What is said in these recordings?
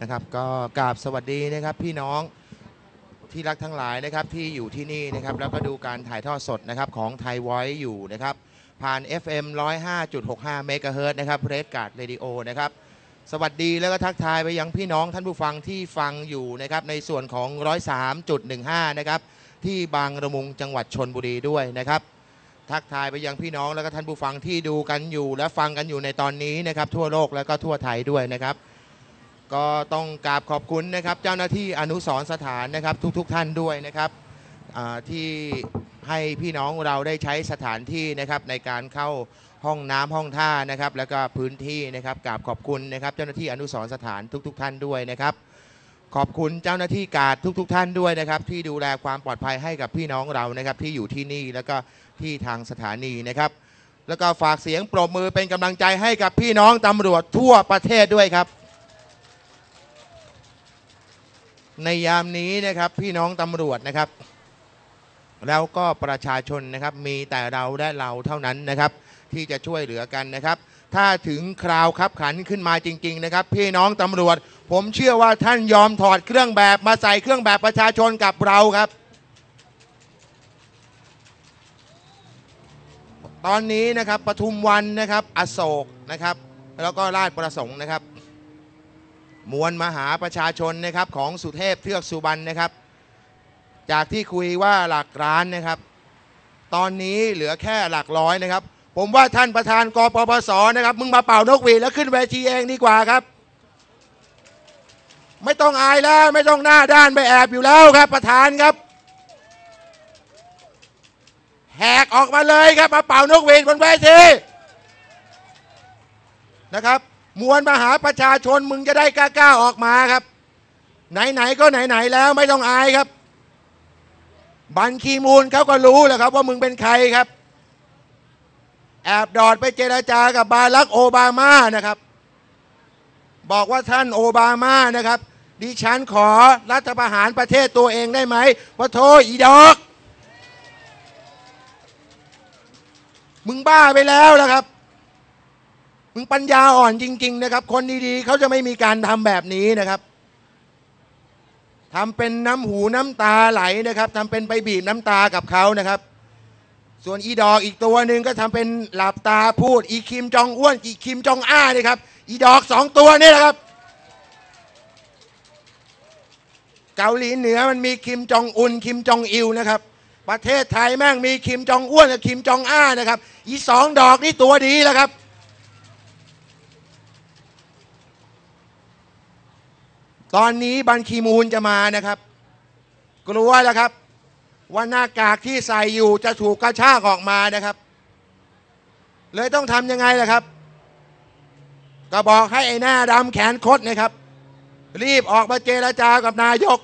นะครับก็กราบสวัสดีนะครับพี่น้องที่รักทั้งหลายนะครับที่อยู่ที่นี่นะครับแล้วก็ดูการถ่ายทอดสดนะครับของไทยไวท์อยู่นะครับผ่าน FM 105.65 เมกะเฮิรตซ์นะครับเรดการ์ดเรดิโอนะครับสวัสดีแล้วก็ทักทายไปยังพี่น้องท่านผู้ฟังที่ฟังอยู่นะครับในส่วนของ 103.15 นะครับที่บางระมุงจังหวัดชนบุรีด้วยนะครับทักทายไปยังพี่น้องแล้วก็ท่านผู้ฟังที่ดูกันอยู่ และฟังกันอยู่ในตอนนี้นะครับทั่วโลกแล้วก็ทั่วไทยด้วยนะครับ ก็ต้องกราบขอบคุณนะครับ เจ้าหน้าที่อนุสรณ์สถานนะครับ ทุกๆทท่านด้วยนะครับที่ให้พี่น้องเราได้ใช้สถานที่นะครับในการเข้าห้องน้ำห้องท่านะครับ แล้วก็พื้นที่นะครับกราบขอบคุณนะครับ เจ้าหน้าที่อนุสรณ์สถานทุก ๆ ท่านด้วยนะครับ ขอบคุณเจ้าหน้าที่การดทุกๆท่านด้วยนะครับ ที่ดูแลความปลอดภัยให้กับพี่น้องเรานะครับ ที่อยู่ที่นี่แล้วก็ที่ทางสถานีนะครับ แล้วก็ฝากเสียงปรบมือเป็นกำลังใจให้กับพี่น้องตำรวจทั่วประเทศด้วยครับ ในยามนี้นะครับพี่น้องตำรวจนะครับ แล้วก็ประชาชนนะครับมีแต่เราและเราเท่านั้นนะครับ ที่จะช่วยเหลือกันนะครับ ถ้าถึงคราวคับขันขึ้นมาจริง ๆ นะครับ พี่น้องตำรวจ ผมเชื่อว่าท่านยอมถอดเครื่องแบบมาใส่เครื่องแบบประชาชนกับเราครับ ตอนนี้นะครับปทุมวันนะครับ อโศกนะครับ แล้วก็ราชประสงค์นะครับ มวลมหาประชาชนนะครับของสุเทพเทือกสุบรรณนะครับ จากที่คุยว่าหลักล้านนะครับ ตอนนี้เหลือแค่หลักร้อยนะครับ ผมว่าท่านประธานกปปสนะครับ มึงมาเป่านกหวีดแล้วขึ้นเวทีเองดีกว่าครับ ไม่ต้องอายแล้วไม่ต้องหน้าด้านไปแอบอยู่แล้วครับ ประธานครับแหกออกมาเลยครับมาเป่านกหวีดบนเวทีนะครับ มวลมหาประชาชนมึงจะได้กล้าๆออกมาครับ ไหนๆก็ไหนๆแล้วไม่ต้องอายครับ บัญคีมูลเขาก็รู้แหละครับว่ามึงเป็นใครครับ แอบดอดไปเจราจากับบารักโอบามานะครับ บอกว่าท่านโอบามานะครับ ดิฉันขอรัฐประหารประเทศตัวเองได้ไหมว่าโทษอีดอกมึงบ้าไปแล้วละครับ ปัญญาอ่อนจริง ๆ นะครับ คนดีๆเขาจะไม่มีการทำแบบนี้นะครับทำเป็นน้ำหูน้ำตาไหลนะครับทำเป็นไปบีบน้ำตากับเขานะครับ ส่วนอีดอกอีกตัวหนึ่งก็ทำเป็นหลับตาพูด อีคิมจองอ้วนอีคิมจองอ้านี่ครับ อีดอกสองตัวนี่แหละครับ เกาหลีเหนือมันมีคิมจองอุนคิมจองอิลนะครับ ประเทศไทยแม่งมีคิมจองอ้วนกับคิมจองอ้านะครับ อีสองดอกนี่ตัวดีแล้วครับ ตอนนี้บัญคีมูลจะมานะครับ กลัวแล้วครับ ว่าหน้ากากที่ใส่อยู่จะถูกกระชากออกมานะครับ เลยต้องทำยังไงล่ะครับ ก็บอกให้ไอ้หน้าดำแขนคดนะครับ รีบออกมาเจรจากับนายก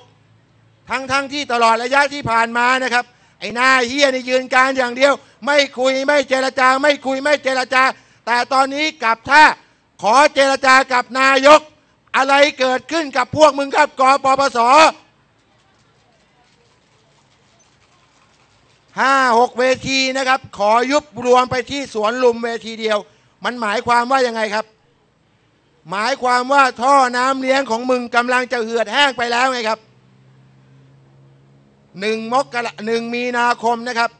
ทั้งทั้งที่ตลอดระยะที่ผ่านมานะครับ ไอ้หน้าเฮียนี่ยืนการอย่างเดียว ไม่คุยไม่เจรจา ไม่คุยไม่เจรจา แต่ตอนนี้กลับท่าขอเจรจากับนายก อะไรเกิดขึ้นกับพวกมึงครับกปปสห้าหกเวทีนะครับ ขอยุบรวมไปที่สวนลุมเวทีเดียว มันหมายความว่ายังไงครับ หมายความว่าท่อน้ำเลี้ยงของมึงกำลังจะเหือดแห้งไปแล้วไงครับหนึ่งมกราหนึ่งมีนาคมนะครับ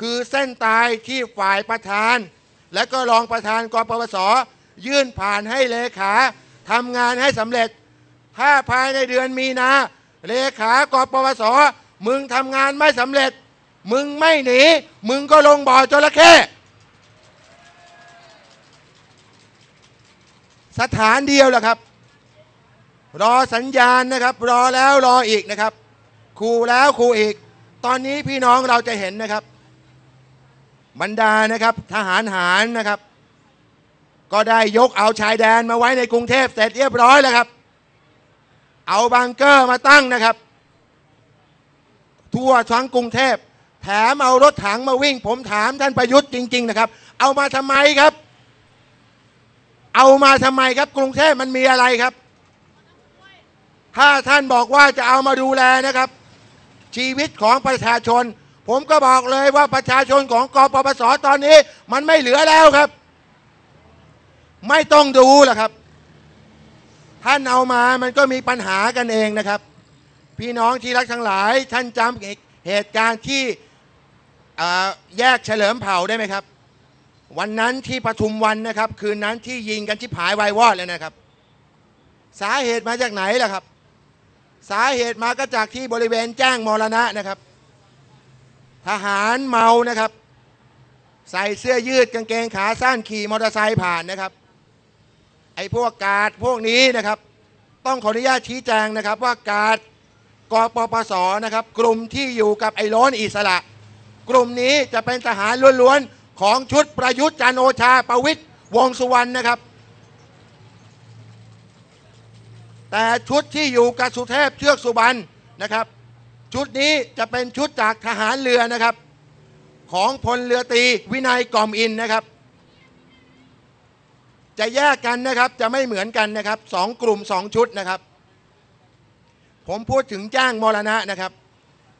คือเส้นตายที่ฝ่ายประธาน และก็รองประธานกปปส ยื่นผ่านให้เลขา ทำงานให้สำเร็จ ถ้าภายในเดือนมีนาเลขากปปสมึงทำงานไม่สำเร็จ มึงไม่หนี มึงก็ลงบ่อจระเข้สถานเดียวแหละครับ รอสัญญาณนะครับ รอแล้วรออีกนะครับคูแล้วคูอีก ตอนนี้พี่น้องเราจะเห็นนะครับ บรรดานะครับทหารหารนะครับ ก็ได้ยกเอาชายแดนมาไว้ในกรุงเทพเสร็จเรียบร้อยแล้วครับ เอาบังเกอร์มาตั้งนะครับ ทั่วทั้งกรุงเทพแถมเอารถถังมาวิ่ง ผมถามท่านประยุทธ์จริง ๆ นะครับ เอามาทำไมครับ เอามาทำไมครับ กรุงเทพมันมีอะไรครับ ถ้าท่านบอกว่าจะเอามาดูแลนะครับ ชีวิตของประชาชน ผมก็บอกเลยว่าประชาชนของกปปสตอนนี้ มันไม่เหลือแล้วครับ ไม่ต้องดูหรอกครับ ท่านเอามามันก็มีปัญหากันเองนะครับ พี่น้องที่รักทั้งหลาย ท่านจำเหตุการณ์ที่แยกเฉลิมเผ่าได้ไหมครับ วันนั้นที่ปทุมวันนะครับ คืนนั้นที่ยิงกันที่ผายวายวอดเลยนะครับ สาเหตุมาจากไหนล่ะครับ สาเหตุมาก็จากที่บริเวณแจ้งมรณะนะครับ ทหารเมานะครับ ใส่เสื้อยืดกางเกงขาสั้นขี่มอเตอร์ไซค์ผ่านนะครับ ไอ้พวกกาดพวกนี้นะครับ ต้องขออนุญาตชี้แจงนะครับ ว่ากาดกปปสนะครับ กลุ่มที่อยู่กับไอ้ล้นอิสระ กลุ่มนี้จะเป็นทหารล้วนๆของชุดประยุทธ์จันโอชาประวิตยวงสุวรรณนะครับ แต่ชุดที่อยู่กับสุเทพเชือกสุบรรณนะครับ ชุดนี้จะเป็นชุดจากทหารเรือนะครับ ของพลเรือตรีวินัยกอมอินนะครับ จะแยกกันนะครับจะไม่เหมือนกันนะครับสองกลุ่มสองชุดนะครับ ผมพูดถึงจ้างมรณะนะครับ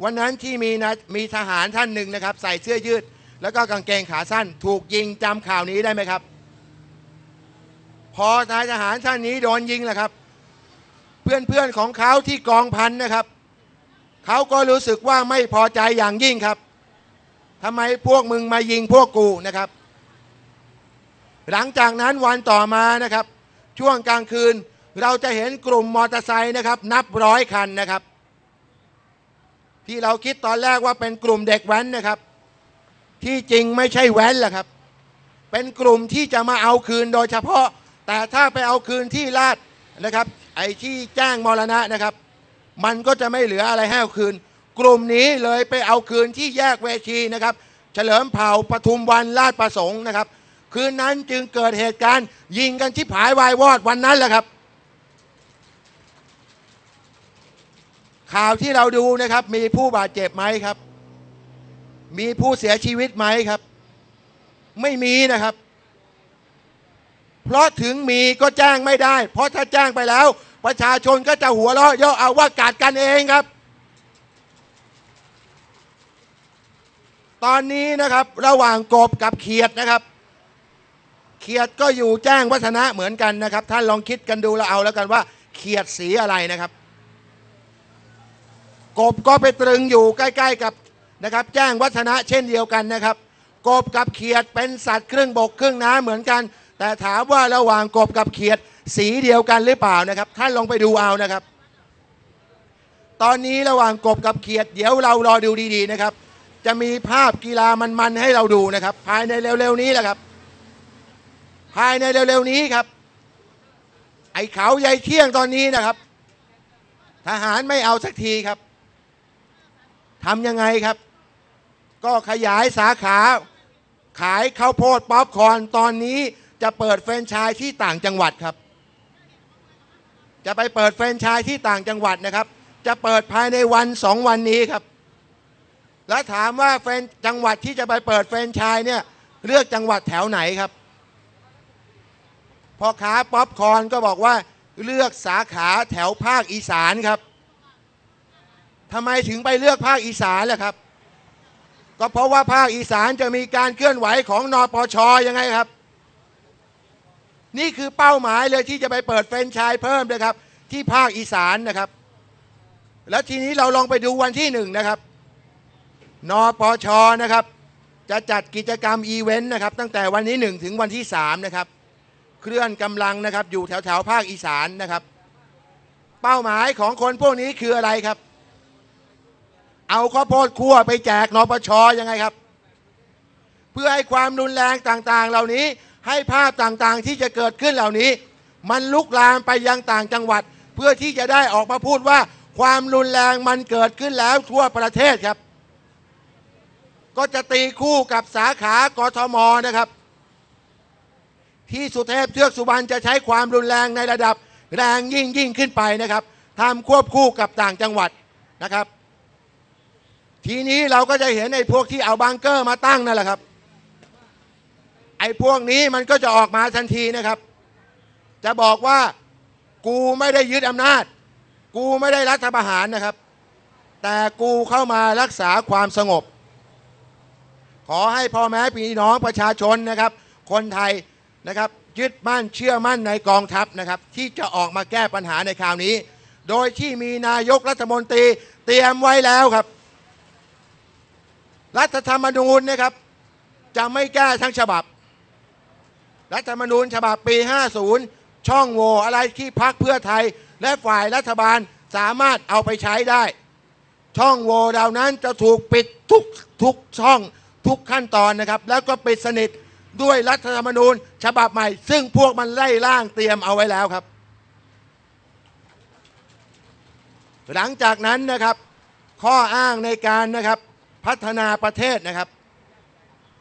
วันนั้นที่มีนะมีทหารท่านหนึ่งนะครับ ใส่เสื้อยืด แล้วก็กางเกงขาสั้น ถูกยิงจำข่าวนี้ได้ไหมครับ พอนายทหารท่านนี้โดนยิงแหละครับ เพื่อนๆของเขาที่กองพันนะครับเขาก็รู้สึกว่าไม่พอใจอย่างยิ่งครับทำไมพวกมึงมายิงพวกกูนะครับ หลังจากนั้นวันต่อมานะครับ ช่วงกลางคืนเราจะเห็นกลุ่มมอเตอร์ไซค์นะครับ นับร้อยคันนะครับ ที่เราคิดตอนแรกว่าเป็นกลุ่มเด็กแว้นนะครับ ที่จริงไม่ใช่แว้นแหละครับ เป็นกลุ่มที่จะมาเอาคืนโดยเฉพาะ แต่ถ้าไปเอาคืนที่ลาดนะครับ ไอ้ที่แจ้งมรณะนะครับ มันก็จะไม่เหลืออะไรให้เอาคืน กลุ่มนี้เลยไปเอาคืนที่แยกเวทีนะครับ เฉลิมเผ่าปทุมวันลาดประสงค์นะครับ คืนนั้นจึงเกิดเหตุการณ์ ยิงกันที่ผายวายวอดวันนั้นแหละครับ ข่าวที่เราดูนะครับ มีผู้บาดเจ็บไหมครับ มีผู้เสียชีวิตไหมครับ ไม่มีนะครับ เพราะถึงมีก็แจ้งไม่ได้ เพราะถ้าแจ้งไปแล้ว ประชาชนก็จะหัวเราะเย่อเอาว่ากาดกันเองครับตอนนี้นะครับระหว่างกบกับเขียดนะครับ เขียดก็อยู่แจ้งวัฒนะเหมือนกันนะครับ ท่านลองคิดกันดูแล้วเอาแล้วกันว่า เขียดสีอะไรนะครับ กบก็ไปตรึงอยู่ใกล้ ๆกับนะครับ แจ้งวัฒนะเช่นเดียวกันนะครับ กบกับเขียดเป็นสัตว์ครึ่งบกครึ่งน้ำเหมือนกัน แต่ถามว่าระหว่างกบกับเขียดสีเดียวกันหรือเปล่านะครับ ท่านลองไปดูเอานะครับ ตอนนี้ระหว่างกบกับเขียด เดี๋ยวเรารอดูดีๆนะครับ จะมีภาพกีฬามันๆให้เราดูนะครับ ภายในเร็วๆนี้แหละครับ ภายในเร็วๆนี้ครับ ไอ้เขาใหญ่เที่ยงตอนนี้นะครับ ทหารไม่เอาสักทีครับทำยังไงครับ ก็ขยายสาขา ขายข้าวโพดป๊อปคอร์นตอนนี้จะเปิดแฟรนไชส์ที่ต่างจังหวัดครับ จะไปเปิดแฟรนไชส์ที่ต่างจังหวัดนะครับ จะเปิดภายในวันสองวันนี้ครับ แล้วถามว่าแฟรนจังหวัดที่จะไปเปิดแฟรนไชส์เนี่ยเลือกจังหวัดแถวไหนครับ พ่อค้าป๊อปคอนก็บอกว่าเลือกสาขาแถวภาคอีสานครับทำไมถึงไปเลือกภาคอีสานล่ะครับ ก็เพราะว่าภาคอีสานจะมีการเคลื่อนไหวของนปชยังไงครับ นี่คือเป้าหมายเลยที่จะไปเปิดแฟรนไชส์เพิ่มนะครับ ที่ภาคอีสานนะครับ แล้วทีนี้เราลองไปดูวันที่หนึ่งนะครับนปชนะครับ จะจัดกิจกรรมอีเวนต์นะครับ ตั้งแต่วันที่หนึ่งถึงวันที่สามนะครับ เคลื่อนกำลังนะครับ อยู่แถวแถวภาคอีสานนะครับ เป้าหมายของคนพวกนี้คืออะไรครับ เอาข้าวโพดคั่วไปแจกนปชยังไงครับ เพื่อให้ความรุนแรงต่างๆ เหล่านี้ให้ภาพต่างๆที่จะเกิดขึ้นเหล่านี้ มันลุกลามไปยังต่างจังหวัด เพื่อที่จะได้ออกมาพูดว่าความรุนแรงมันเกิดขึ้นแล้วทั่วประเทศครับ ก็จะตีคู่กับสาขากทมนะครับ ที่สุเทพเทือกสุบรรณจะใช้ความรุนแรงในระดับแรงยิ่งยิ่งขึ้นไปนะครับทำควบคู่กับต่างจังหวัดนะครับ ทีนี้เราก็จะเห็นไอ้พวกที่เอาบังเกอร์มาตั้งนั่นแหละครับ ไอ้พวกนี้มันก็จะออกมาทันทีนะครับ จะบอกว่ากูไม่ได้ยึดอำนาจ กูไม่ได้รัฐประหารนะครับ แต่กูเข้ามารักษาความสงบ ขอให้พ่อแม่พี่น้องประชาชนนะครับ คนไทย นะครับยึดมั่นเชื่อมั่นในกองทัพนะครับ ที่จะออกมาแก้ปัญหาในคราวนี้ โดยที่มีนายกรัฐมนตรีเตรียมไว้แล้วครับ รัฐธรรมนูญนะครับ จะไม่แก้ทั้งฉบับ รัฐธรรมนูญฉบับปี 50 ช่องโหว่อะไรที่พักเพื่อไทย และฝ่ายรัฐบาลสามารถเอาไปใช้ได้ ช่องโหว่เหล่านั้นจะถูกปิดทุกทุกช่องทุกขั้นตอนนะครับ แล้วก็ปิดสนิท ด้วยรัฐธรรมนูญ ฉบับใหม่ ซึ่งพวกมันไล่ล่างเตรียมเอาไว้แล้วครับ หลังจากนั้นนะครับ ข้ออ้างในการนะครับ พัฒนาประเทศนะครับ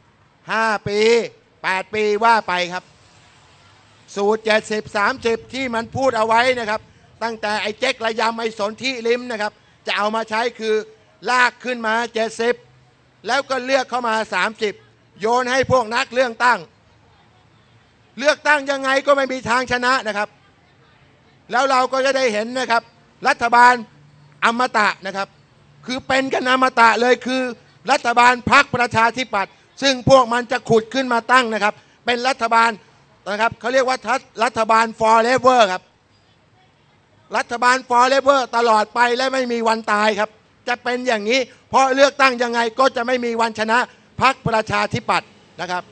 5 ปี 8 ปีว่าไปครับ สูตร 70 30 ที่มันพูดเอาไว้นะครับ ตั้งแต่ไอ้เจ๊กระยำไอ้สนที่ลิมนะครับ จะเอามาใช้คือลากขึ้นมา 70 แล้วก็เลือกเข้ามา 30 โยนให้พวกนักเลือกตั้ง เลือกตั้งยังไงก็ไม่มีทางชนะนะครับ แล้วเราก็จะได้เห็นนะครับ รัฐบาลอมตะนะครับ คือเป็นกันอมตะเลยคือรัฐบาลพักประชาธิปัตย์ซึ่งพวกมันจะขุดขึ้นมาตั้งนะครับ เป็นรัฐบาลนะครับเขาเรียกว่าทัศรัฐบาล forever ครับ รัฐบาล forever ตลอดไปและไม่มีวันตายครับ จะเป็นอย่างนี้ เพราะเลือกตั้งยังไงก็จะไม่มีวันชนะ พักประชาธิปัตย์นะครับ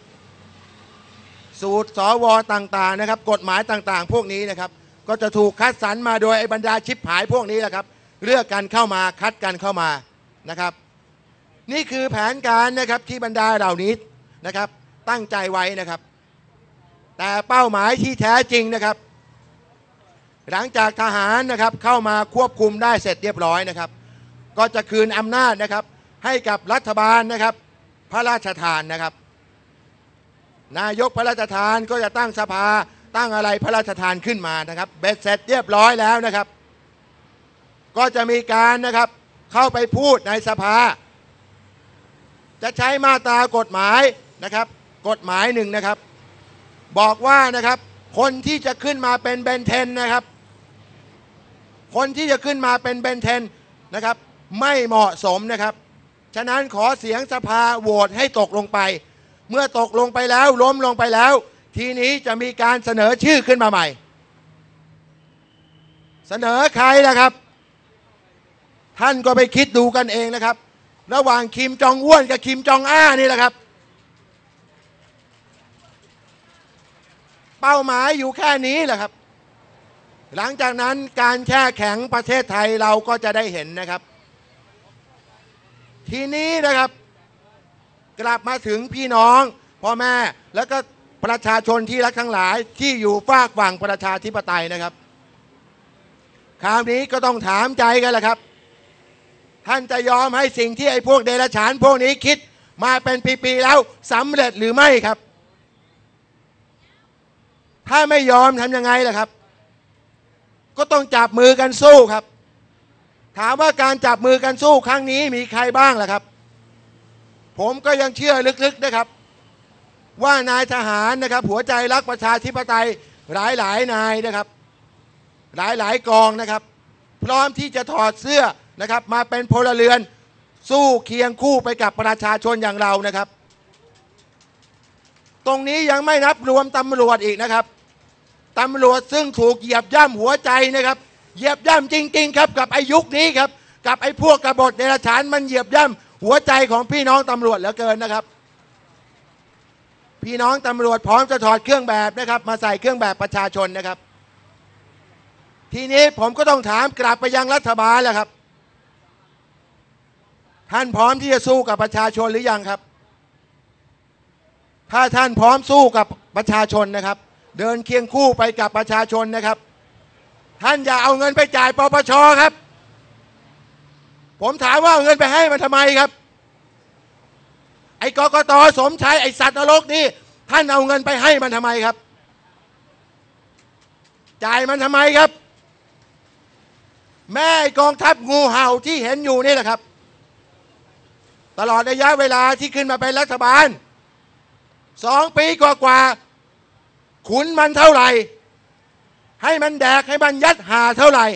สูตรสวต่างๆนะครับ กฎหมายต่างๆ พวกนี้นะครับ ก็จะถูกคัดสรรมาโดยไอ้บรรดาชิปหายพวกนี้แหละครับ เลือกกันเข้ามาคัดกันเข้ามานะครับ นี่คือแผนการนะครับที่บรรดาเหล่านี้นะครับ ตั้งใจไว้นะครับ แต่เป้าหมายที่แท้จริงนะครับ หลังจากทหารนะครับเข้ามาควบคุมได้เสร็จเรียบร้อยนะครับ ก็จะคืนอำนาจนะครับให้กับรัฐบาลนะครับ พระราชทานนะครับ นายกพระราชทานก็จะตั้งสภาตั้งอะไรพระราชทานขึ้นมานะครับเบ็ดเสร็จเรียบร้อยแล้วนะครับ ก็จะมีการนะครับเข้าไปพูดในสภา จะใช้มาตรากฎหมายนะครับ กฎหมายหนึ่งนะครับ บอกว่านะครับคนที่จะขึ้นมาเป็นเบนเทนนะครับ คนที่จะขึ้นมาเป็นเบนเทนนะครับ ไม่เหมาะสมนะครับ ฉะนั้นขอเสียงสภาโหวตให้ตกลงไป เมื่อตกลงไปแล้วล้มลงไปแล้ว ทีนี้จะมีการเสนอชื่อขึ้นมาใหม่ เสนอใครล่ะครับ ท่านก็ไปคิดดูกันเองนะครับ ระหว่างคิมจองอ้วนกับคิมจองอ้านี่แหละครับ เป้าหมายอยู่แค่นี้แหละครับ หลังจากนั้นการแช่แข็งประเทศไทยเราก็จะได้เห็นนะครับ ทีนี้นะครับ กลับมาถึงพี่น้องพ่อแม่แล้วก็ประชาชนที่รักทั้งหลายที่อยู่ฝากฝั่งประชาธิปไตยนะครับ คราวนี้ก็ต้องถามใจกันแหละครับ ท่านจะยอมให้สิ่งที่ไอ้พวกเดรัจฉานพวกนี้คิดมาเป็นปีๆแล้วสำเร็จหรือไม่ครับ ถ้าไม่ยอมทำยังไงล่ะครับ ก็ต้องจับมือกันสู้ครับ ถามว่าการจับมือกันสู้ครั้งนี้มีใครบ้างล่ะครับ ผมก็ยังเชื่อลึกๆนะครับ ว่านายทหารนะครับ หัวใจรักประชาธิปไตยหลายหลายๆนายนะครับ หลายหลายๆกองนะครับ พร้อมที่จะถอดเสื้อนะครับ มาเป็นพลเรือนสู้เคียงคู่ไปกับประชาชนอย่างเรานะครับ ตรงนี้ยังไม่นับรวมตำรวจอีกนะครับตำรวจซึ่งถูกเหยียบย่ำหัวใจนะครับ เหยียบย่ำจริง ๆ ครับกับไอายุคนี้ครับ กับไอ้พวกกบฏเดรัจฉานมันเหยียบย่ำหัวใจของพี่น้องตำรวจเหลือเกินนะครับ พี่น้องตำรวจพร้อมจะถอดเครื่องแบบนะครับ มาใส่เครื่องแบบประชาชนนะครับ ทีนี้ผมก็ต้องถามกลับไปยังรัฐบาลแหละครับ ท่านพร้อมที่จะสู้กับประชาชนหรือยังครับ ถ้าท่านพร้อมสู้กับประชาชนนะครับ เดินเคียงคู่ไปกับประชาชนนะครับ ท่านอย่าเอาเงินไปจ่ายปปชครับ ผมถามว่าเอาเงินไปให้มันทำไมครับ ไอ้กกตสมชัยไอ้สัตว์นรกนี่ท่านเอาเงินไปให้มันทำไมครับ จ่ายมันทำไมครับ แม่กองทัพงูเห่าที่เห็นอยู่นี่แหละครับ ตลอดระยะเวลาที่ขึ้นมาเป็นรัฐบาลสองปีกว่าๆขุนมันเท่าไหร่ ให้มันแดกให้มันยัดหาเท่าไหร่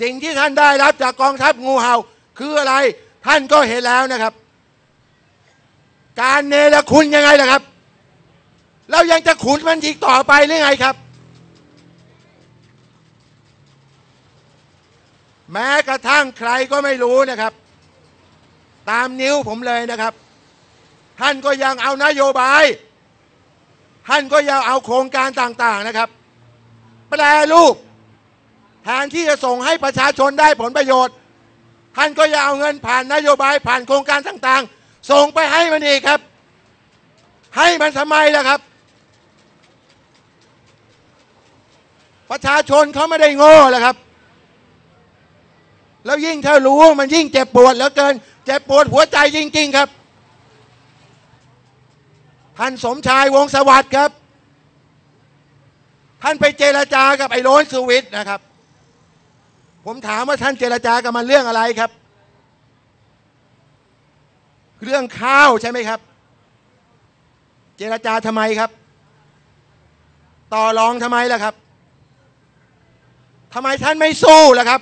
สิ่งที่ท่านได้รับจากกองทัพงูเห่าคืออะไร ท่านก็เห็นแล้วนะครับ การเนรคุณยังไงล่ะครับแล้วยังจะขุนมันอีกต่อไปหรือไงครับ แม้กระทั่งใครก็ไม่รู้นะครับ ตามนิ้วผมเลยนะครับ ท่านก็ยังเอานโยบาย ท่านก็ยังเอาโครงการต่างๆนะครับ แปรรูปแทนที่จะส่งให้ประชาชนได้ผลประโยชน์ท่านก็ยังเอาเงินผ่านนโยบายผ่านโครงการต่างๆ ส่งไปให้มันอีกครับ ให้มันทำไมล่ะครับ ประชาชนเขาไม่ได้โง่แหละครับ แล้วยิ่งถ้ารู้มันยิ่งเจ็บปวดเหลือเกิน เจ็บปวดหัวใจจริง ๆ ครับท่านสมชายวงสวัสดิ์ครับ ท่านไปเจรจากับไอ้โรนสวิตนะครับ ผมถามว่าท่านเจรจากับมันเรื่องอะไรครับ เรื่องข้าวใช่ไหมครับ เจรจาทำไมครับ ต่อรองทำไมล่ะครับทำไมท่านไม่สู้ล่ะครับ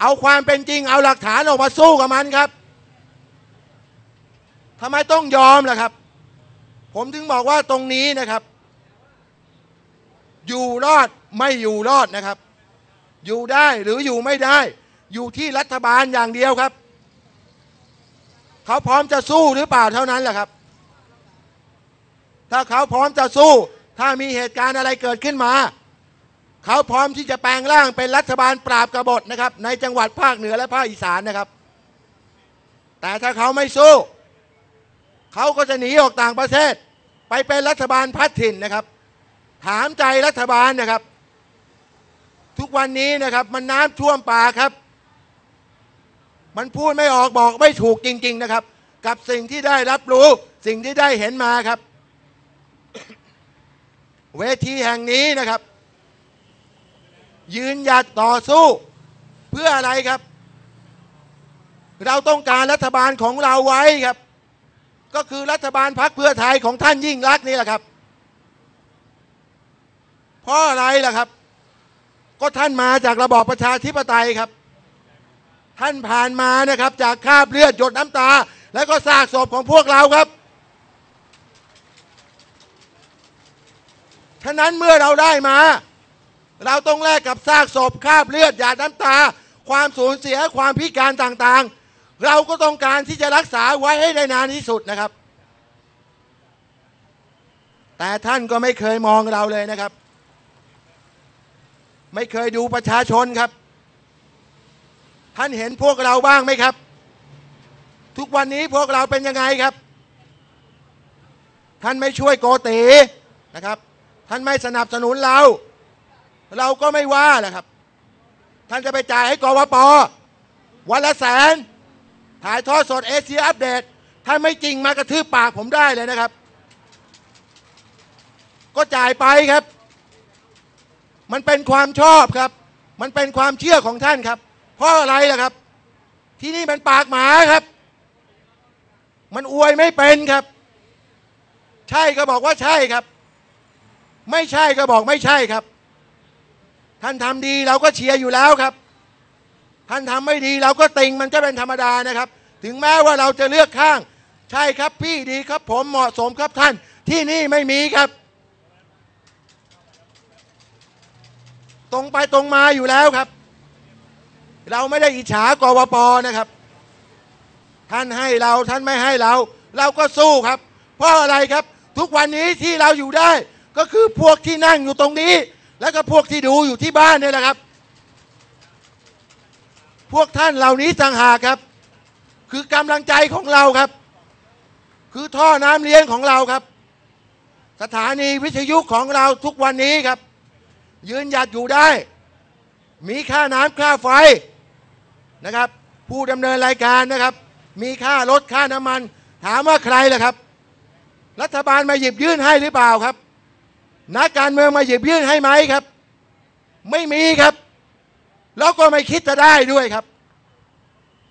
เอาความเป็นจริงเอาหลักฐานออกมาสู้กับมันครับทำไมต้องยอมล่ะครับ ผมถึงบอกว่าตรงนี้นะครับ อยู่รอดไม่อยู่รอดนะครับ อยู่ได้หรืออยู่ไม่ได้ อยู่ที่รัฐบาลอย่างเดียวครับ เขาพร้อมจะสู้หรือเปล่าเท่านั้นแหละครับ ถ้าเขาพร้อมจะสู้ ถ้ามีเหตุการณ์อะไรเกิดขึ้นมา เขาพร้อมที่จะแปลงร่างเป็นรัฐบาลปราบกบฏนะครับ ในจังหวัดภาคเหนือและภาคอีสานนะครับ แต่ถ้าเขาไม่สู้ เขาก็จะหนีออกต่างประเทศ ไปเป็นรัฐบาลพัดถิ่นนะครับ ถามใจรัฐบาลนะครับ ทุกวันนี้นะครับ มันน้ำท่วมป่าครับ มันพูดไม่ออกบอกไม่ถูกจริง ๆนะครับ กับสิ่งที่ได้รับรู้สิ่งที่ได้เห็นมาครับ เวทีแห่งนี้นะครับ ยืนหยัดต่อสู้เพื่ออะไรครับ เราต้องการรัฐบาลของเราไว้ครับ ก็คือรัฐบาลพักเพื่อไทยของท่านยิ่งรักนี่แหละครับ เพราะอะไรล่ะครับ ก็ท่านมาจากระบอบประชาธิปไตยครับ ท่านผ่านมานะครับ จากคาบเลือดหยดน้ำตา แล้วก็ซากศพของพวกเราครับฉะนั้นเมื่อเราได้มา เราต้องแลกกับซากศพคาบเลือดหยาดน้ำตา ความสูญเสียความพิการต่างๆ เราก็ต้องการที่จะรักษาไว้ให้ได้นานที่สุดนะครับ แต่ท่านก็ไม่เคยมองเราเลยนะครับ ไม่เคยดูประชาชนครับ ท่านเห็นพวกเราบ้างไหมครับ ทุกวันนี้พวกเราเป็นยังไงครับ ท่านไม่ช่วยโกตีนะครับ ท่านไม่สนับสนุนเรา เราก็ไม่ว่าแหละครับ ท่านจะไปจ่ายให้กวปวันละแสน ถ่ายทอดสดเอเชียอัปเดต ถ้าไม่จริงมากระทืบปากผมได้เลยนะครับ ก็จ่ายไปครับ มันเป็นความชอบครับ มันเป็นความเชื่อของท่านครับ เพราะอะไรล่ะครับ ที่นี่มันปากหมาครับ มันอวยไม่เป็นครับ ใช่ก็บอกว่าใช่ครับ ไม่ใช่ก็บอกไม่ใช่ครับ ท่านทำดีเราก็เชียร์อยู่แล้วครับ ท่านทำไม่ดีเราก็ติงมันก็เป็นธรรมดานะครับ ถึงแม้ว่าเราจะเลือกข้าง ใช่ครับพี่ดีครับผมเหมาะสมครับท่านที่นี่ไม่มีครับ ตรงไปตรงมาอยู่แล้วครับ เราไม่ได้อิจฉากวปนะครับ ท่านให้เราท่านไม่ให้เรา เราก็สู้ครับ เพราะอะไรครับ ทุกวันนี้ที่เราอยู่ได้ ก็คือพวกที่นั่งอยู่ตรงนี้ แล้วก็พวกที่ดูอยู่ที่บ้านนี่แหละครับ พวกท่านเหล่านี้ต่างหากครับ คือกำลังใจของเราครับ คือท่อน้ำเลี้ยงของเราครับ สถานีวิทยุของเราทุกวันนี้ครับ ยืนหยัดอยู่ได้ มีค่าน้ำค่าไฟนะครับ ผู้ดำเนินรายการนะครับ มีค่ารถค่าน้ำมัน ถามว่าใครล่ะครับ รัฐบาลมาหยิบยื่นให้หรือเปล่าครับนักการเมืองมาหยิบยื่นให้ไหมครับ ไม่มีครับ แล้วก็ไม่คิดจะได้ด้วยครับ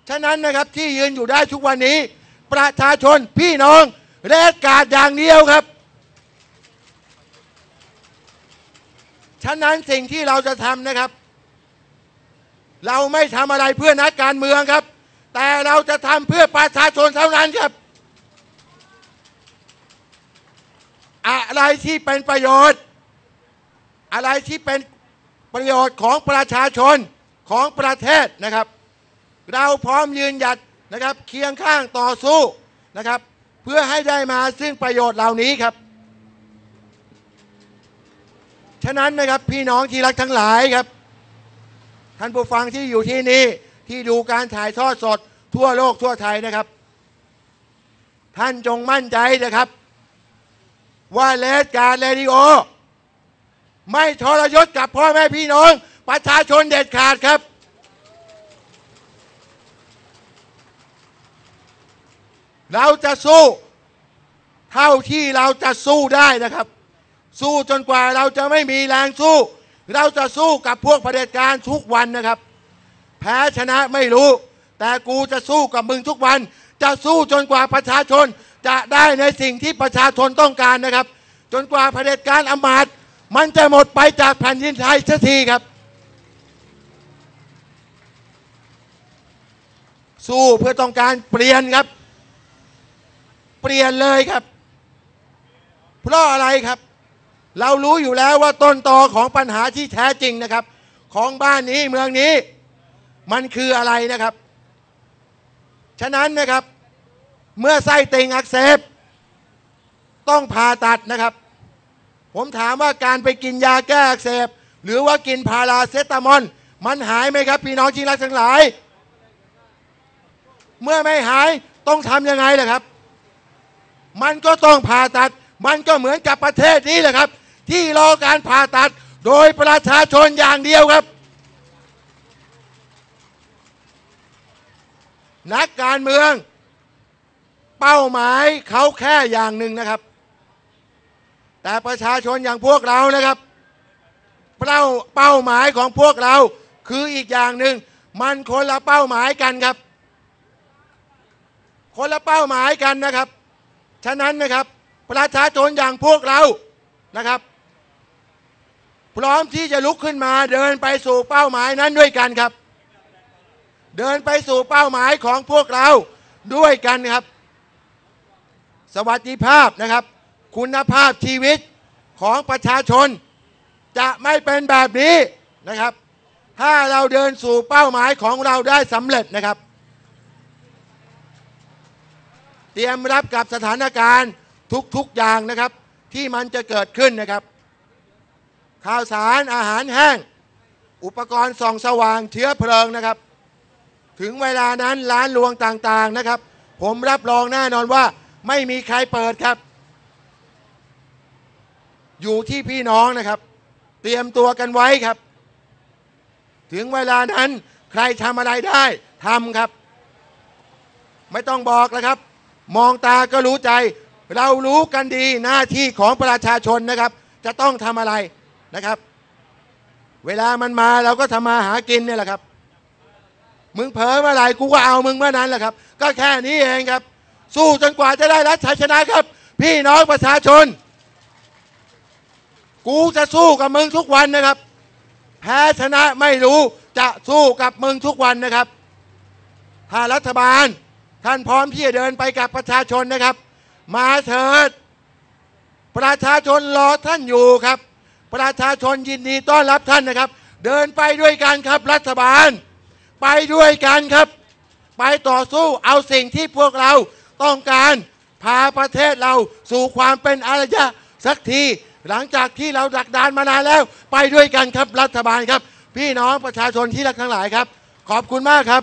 ฉะนั้นนะครับที่ยืนอยู่ได้ทุกวันนี้ ประชาชนพี่น้องและกาดอย่างเดียวครับ ฉะนั้นสิ่งที่เราจะทำนะครับ เราไม่ทำอะไรเพื่อนักการเมืองครับ แต่เราจะทำเพื่อประชาชนเท่านั้นครับ อะไรที่เป็นประโยชน์ อะไรที่เป็นประโยชน์ของประชาชนของประเทศนะครับ เราพร้อมยืนหยัดนะครับ เคียงข้างต่อสู้นะครับ เพื่อให้ได้มาซึ่งประโยชน์เหล่านี้ครับ ฉะนั้นนะครับพี่น้องที่รักทั้งหลายครับ ท่านผู้ฟังที่อยู่ที่นี่ที่ดูการถ่ายทอดสดทั่วโลกทั่วไทยนะครับ ท่านจงมั่นใจนะครับ ว่าเลสการเรดิโอ ไม่ทรยศกับพ่อแม่พี่น้อง ประชาชนเด็ดขาดครับ เราจะสู้ เท่าที่เราจะสู้ได้นะครับ สู้จนกว่าเราจะไม่มีแรงสู้ เราจะสู้กับพวกเผด็จการทุกวันนะครับ แพ้ชนะไม่รู้ แต่กูจะสู้กับมึงทุกวัน จะสู้จนกว่าประชาชนจะได้ในสิ่งที่ประชาชนต้องการนะครับ จนกว่าเผด็จการอำมาตย์มันจะหมดไปจากแผ่นดินไทยสักทีครับ สู้เพื่อต้องการเปลี่ยนครับ เปลี่ยนเลยครับ เพราะอะไรครับ เรารู้อยู่แล้วว่าต้นตอของปัญหาที่แท้จริงนะครับ ของบ้านนี้เมืองนี้ มันคืออะไรนะครับ ฉะนั้นนะครับ เมื่อไส้ติ่งอักเสบต้องผ่าตัดนะครับ ผมถามว่าการไปกินยาแก้อักเสบ หรือว่ากินพาราเซตามอลมันหายไหมครับ พี่น้องที่รักทั้งหลาย เมื่อไม่หายต้องทำยังไงล่ะครับ มันก็ต้องผ่าตัด มันก็เหมือนกับประเทศนี้แหละครับ ที่รอการผ่าตัดโดยประชาชนอย่างเดียวครับ นักการเมือง เป้าหมายเขาแค่อย่างหนึ่งนะครับ แต่ประชาชนอย่างพวกเรานะครับ เป้าเป้าหมายของพวกเราคืออีกอย่างหนึ่งมันคนละเป้าหมายกันครับ คนละเป้าหมายกันนะครับ ฉะนั้นนะครับ ประชาชนอย่างพวกเรานะครับ พร้อมที่จะลุกขึ้นมาเดินไปสู่เป้าหมายนั้นด้วยกันครับ เดินไปสู่เป้าหมายของพวกเราด้วยกันครับ สวัสดิภาพนะครับ คุณภาพชีวิตของประชาชน จะไม่เป็นแบบนี้นะครับ ถ้าเราเดินสู่เป้าหมายของเราได้สำเร็จนะครับ เตรียมรับกับสถานการณ์ทุกๆอย่างนะครับ ที่มันจะเกิดขึ้นนะครับ ข้าวสารอาหารแห้ง อุปกรณ์ส่องสว่างเชื้อเพลิงนะครับ ถึงเวลานั้นร้านรวงต่างๆนะครับ ผมรับรองแน่นอนว่าไม่มีใครเปิดครับ อยู่ที่พี่น้องนะครับ เตรียมตัวกันไว้ครับ ถึงเวลานั้นใครทำอะไรได้ทำครับ ไม่ต้องบอกแล้วครับ มองตาก็รู้ใจ เรารู้กันดีหน้าที่ของประชาชนนะครับ จะต้องทำอะไร นะครับ เวลามันมาเราก็ทำมาหากินเนี่ยแหละครับ มึงเผลอเมื่อไหร่กูก็เอามึงเมื่อนั้นแหละครับ ก็แค่นี้เองครับ สู้จนกว่าจะได้รับชัยชนะครับ พี่น้องประชาชน กูจะสู้กับมึงทุกวันนะครับ แพ้ชนะไม่รู้จะสู้กับมึงทุกวันนะครับถ้ารัฐบาลท่านพร้อมที่จะเดินไปกับประชาชนนะครับ มาเถิด ประชาชนรอท่านอยู่ครับ ประชาชนยินดีต้อนรับท่านนะครับ เดินไปด้วยกันครับรัฐบาล ไปด้วยกันครับ ไปต่อสู้เอาสิ่งที่พวกเราต้องการพาประเทศเราสู่ความเป็นอารยะสักทีหลังจากที่เราดักดานมานานแล้ว ไปด้วยกันครับรัฐบาลครับ พี่น้องประชาชนที่รักทั้งหลายครับ ขอบคุณมากครับ